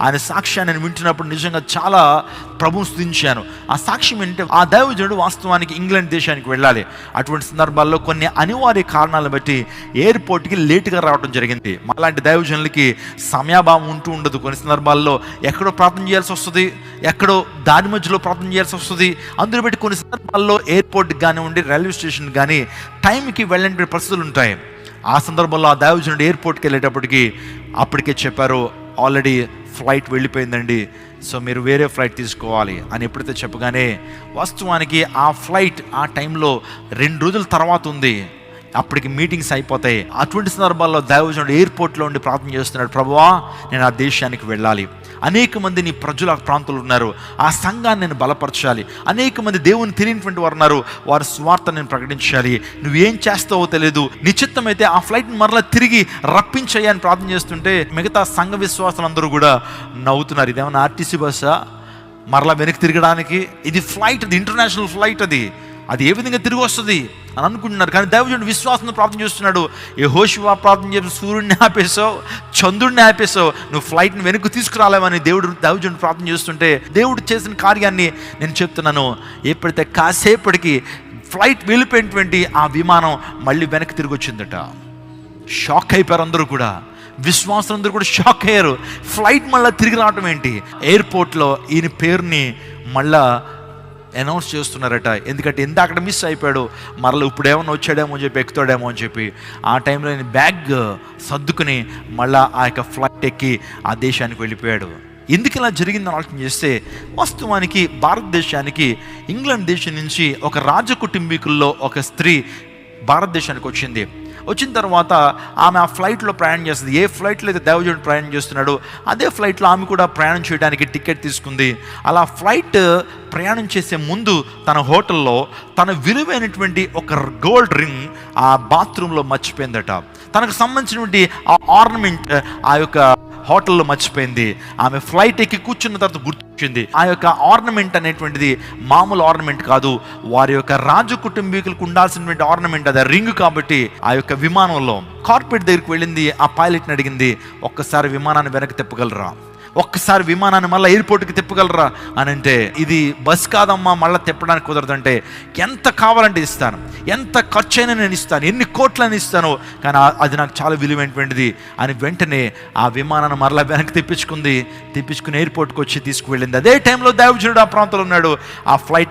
ఆయన సాక్ష్యాన్ని నేను వింటున్నప్పుడు నిజంగా చాలా ప్రభు స్థించాను ఆ సాక్ష్యం ఏంటంటే ఆ దైవజనుడు వాస్తవానికి ఇంగ్లాండ్ దేశానికి వెళ్ళాలి. అటువంటి సందర్భాల్లో కొన్ని అనివార్య కారణాలను బట్టి ఎయిర్పోర్ట్కి లేటుగా రావడం జరిగింది. మాలాంటి దైవజనులకి సమయాభావం ఉంటూ ఉండదు. కొన్ని సందర్భాల్లో ఎక్కడో ప్రార్థన చేయాల్సి వస్తుంది ఎక్కడో దారి మధ్యలో ప్రార్థన చేయాల్సి వస్తుంది. అందులో బట్టి కొన్ని సందర్భాల్లో ఎయిర్పోర్ట్ కానివ్వండి రైల్వే స్టేషన్ కానీ టైంకి వెళ్ళని పరిస్థితులు ఉంటాయి. ఆ సందర్భంలో ఆ దైవజనుడు ఎయిర్పోర్ట్కి వెళ్ళేటప్పటికి అప్పటికే చెప్పారు ఆల్రెడీ ఫ్లైట్ వెళ్ళిపోయిందండి. సో మీరు వేరే ఫ్లైట్ తీసుకోవాలి అని ఎప్పుడైతే చెప్పగానే వాస్తవానికి ఆ ఫ్లైట్ ఆ టైంలో రెండు రోజుల తర్వాత ఉంది. అప్పటికి మీటింగ్స్ అయిపోతాయి. అటువంటి సందర్భాల్లో దైవజనుడు ఎయిర్పోర్ట్లో ఉండి ప్రార్థన చేస్తున్నాడు ప్రభువా నేను ఆ దేశానికి వెళ్ళాలి. అనేక మంది నీ ప్రజల ప్రాంతాలు ఉన్నారు. ఆ సంఘాన్ని నేను బలపరచాలి. అనేక మంది దేవుని తెలియనటువంటి వారు ఉన్నారు. వారి స్వార్థ నేను ప్రకటించాలి. నువ్వేం చేస్తావో తెలియదు నిశ్చిత్తమైతే ఆ ఫ్లైట్ని మరలా తిరిగి రప్పించేయని ప్రార్థన చేస్తుంటే మిగతా సంఘ విశ్వాసాలందరూ కూడా నవ్వుతున్నారు. ఇదేమన్నా ఆర్టీసీ బస్సా? మరలా వెనక్కి తిరగడానికి? ఇది ఫ్లైట్ అది ఇంటర్నేషనల్ ఫ్లైట్ అది. అది ఏ విధంగా తిరిగి వస్తుంది? అని అనుకుంటున్నారు. కానీ దైవజుడు విశ్వాసంతో ప్రార్థన చేస్తున్నాడు. ఏ హోషివా ప్రార్థన చేసి సూర్యుడిని ఆపేసావు చంద్రుడిని ఆపేసావు నువ్వు ఫ్లైట్ని వెనక్కి తీసుకురాలేవని దేవుడు దైవజుడు ప్రార్థన చేస్తుంటే దేవుడు చేసిన కార్యాన్ని నేను చెప్తున్నాను. ఎప్పుడైతే కాసేపటికి ఫ్లైట్ వెళ్ళిపోయినటువంటి ఆ విమానం మళ్ళీ వెనక్కి తిరిగి వచ్చిందట. షాక్ అయిపోయారు అందరూ కూడా. విశ్వాసం అందరూ కూడా షాక్ అయ్యారు. ఫ్లైట్ మళ్ళీ తిరిగి రావటం ఏంటి? ఎయిర్పోర్ట్లో ఈయన పేరుని మళ్ళా అనౌన్స్ చేస్తున్నారట. ఎందుకంటే ఎంత అక్కడ మిస్ అయిపోయాడు. మరలా ఇప్పుడు ఏమన్నా వచ్చాడేమో అని చెప్పి ఎక్కుతాడేమో అని చెప్పి. ఆ టైంలో నేను బ్యాగ్ సర్దుకుని మళ్ళా ఆ యొక్క ఫ్లైట్ ఎక్కి ఆ దేశానికి వెళ్ళిపోయాడు. ఎందుకు ఇలా జరిగిందని ఆలోచన చేస్తే వాస్తవానికి భారతదేశానికి ఇంగ్లాండ్ దేశం నుంచి ఒక రాజ కుటుంబీకుల్లో ఒక స్త్రీ భారతదేశానికి వచ్చింది. వచ్చిన తర్వాత ఆమె ఆ ఫ్లైట్లో ప్రయాణం చేస్తుంది. ఏ ఫ్లైట్లో అయితే దేవజుడు ప్రయాణం చేస్తున్నాడో అదే ఫ్లైట్లో ఆమె కూడా ప్రయాణం చేయడానికి టికెట్ తీసుకుంది. అలా ఫ్లైట్ ప్రయాణం చేసే ముందు తన హోటల్లో తన విలువైనటువంటి ఒక గోల్డ్ రింగ్ ఆ బాత్రూంలో మర్చిపోయిందట. తనకు సంబంధించినటువంటి ఆ ఆర్నమెంట్ ఆ యొక్క హోటల్లో మర్చిపోయింది. ఆమె ఫ్లైట్ ఎక్కి కూర్చున్న తర్వాత గుర్తొచ్చింది. ఆ యొక్క ఆర్నమెంట్ అనేటువంటిది మామూలు ఆర్నమెంట్ కాదు. వారి యొక్క రాజు కుటుంబీకులకు ఉండాల్సినటువంటి ఆర్నమెంట్ అది రింగ్ కాబట్టి ఆ యొక్క విమానంలో. కార్పెట్ దగ్గరికి వెళ్ళింది. ఆ పైలట్ని అడిగింది ఒక్కసారి విమానాన్ని వెనక్కి తిప్పగలరా? ఒక్కసారి విమానాన్ని మళ్ళీ ఎయిర్పోర్ట్కి తిప్పగలరా? అని అంటే ఇది బస్ కాదమ్మా మళ్ళీ తిప్పడానికి కుదరదంటే ఎంత కావాలంటే ఇస్తాను. ఎంత ఖర్చు అయినా నేను ఇస్తాను. ఎన్ని కోట్లని ఇస్తాను. కానీ అది నాకు చాలా విలువైనటువంటిది అని వెంటనే ఆ విమానాన్ని మరలా వెనక్కి తెప్పించుకుంది. తెప్పించుకుని ఎయిర్పోర్ట్కి వచ్చి తీసుకువెళ్ళింది. అదే టైంలో దైవజనుడు ఆ ప్రాంతంలో ఉన్నాడు. ఆ ఫ్లైట్